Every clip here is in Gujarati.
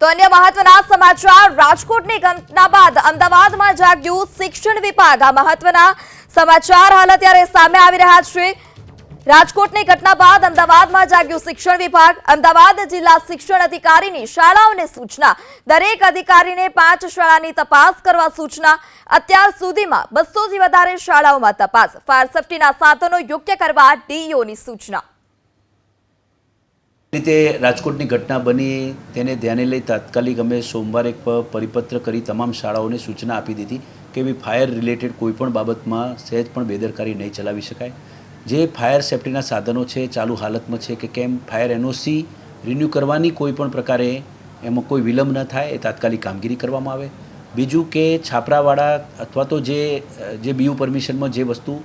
તો અન્ય મહત્વના સમાચાર, રાજકોટની ઘટના બાદ અમદાવાદમાં જાગ્યું શિક્ષણ વિભાગ. આ મહત્વના સમાચાર હાલ અત્યારે સામે આવી રહ્યા છે. રાજકોટની ઘટના બાદ અમદાવાદમાં જાગ્યું શિક્ષણ વિભાગ. અમદાવાદ જિલ્લા શિક્ષણ અધિકારીની શાળાઓને સૂચના. દરેક અધિકારીને પાંચ શાળાની તપાસ કરવા સૂચના. અત્યાર સુધીમાં બસોથી વધારે શાળાઓમાં તપાસ. ફાયર સેફટીના સાધનો યોગ્ય કરવા ડીઈઓની સૂચના. રીતે રાજકોટની ઘટના બની, તેને ધ્યાને લઈ તાત્કાલિક અમે સોમવારે એક પરિપત્ર કરી તમામ શાળાઓને સૂચના આપી દીધી કે એવી ફાયર રિલેટેડ કોઈ પણ બાબતમાં સહેજ પણ બેદરકારી નહીં ચલાવી શકાય. જે ફાયર સેફટીના સાધનો છે, ચાલુ હાલતમાં છે કે કેમ, ફાયર એનઓસી રિન્યૂ કરવાની કોઈ પણ પ્રકારે એમાં કોઈ વિલંબ ન થાય એ તાત્કાલિક કામગીરી કરવામાં આવે. બીજું કે છાપરાવાળા અથવા તો જે જે બીયુ પરમિશનમાં જે વસ્તુ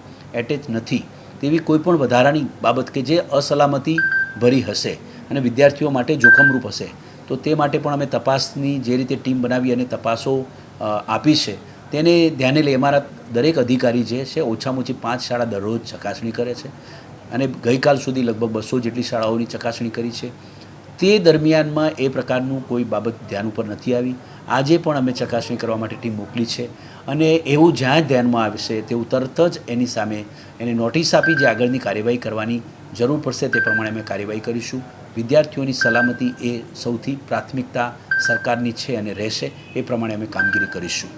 એટેચ નથી તેવી કોઈ પણ વધારાની બાબત કે જે અસલામતી ભરી હશે. અને વિદ્યાર્થીઓ માટે જોખમરૂપ હશે. તો તે માટે પણ અમે તપાસની જે રીતે ટીમ બનાવી અને તપાસો આપી છે, તેને ધ્યાને લઈ અમારા દરેક અધિકારી જે છે ઓછામાં ઓછી પાંચ શાળા દરરોજ ચકાસણી કરે છે. અને ગઈકાલ સુધી લગભગ બસો જેટલી શાળાઓની ચકાસણી કરી છે. તે દરમિયાનમાં એ પ્રકારનું કોઈ બાબત ધ્યાન ઉપર નથી આવી. આજે પણ અમે ચકાસણી કરવા માટે ટીમ મોકલી છે અને એવું જ્યાં ધ્યાનમાં આવશે તેવું તરત જ એની સામે એને નોટિસ આપી જે આગળની કાર્યવાહી કરવાની જરૂર પડશે તે પ્રમાણે અમે કાર્યવાહી કરીશું. વિદ્યાર્થીઓની સલામતી એ સૌથી પ્રાથમિકતા સરકારની છે અને રહેશે એ પ્રમાણે અમે કામગીરી કરીશું.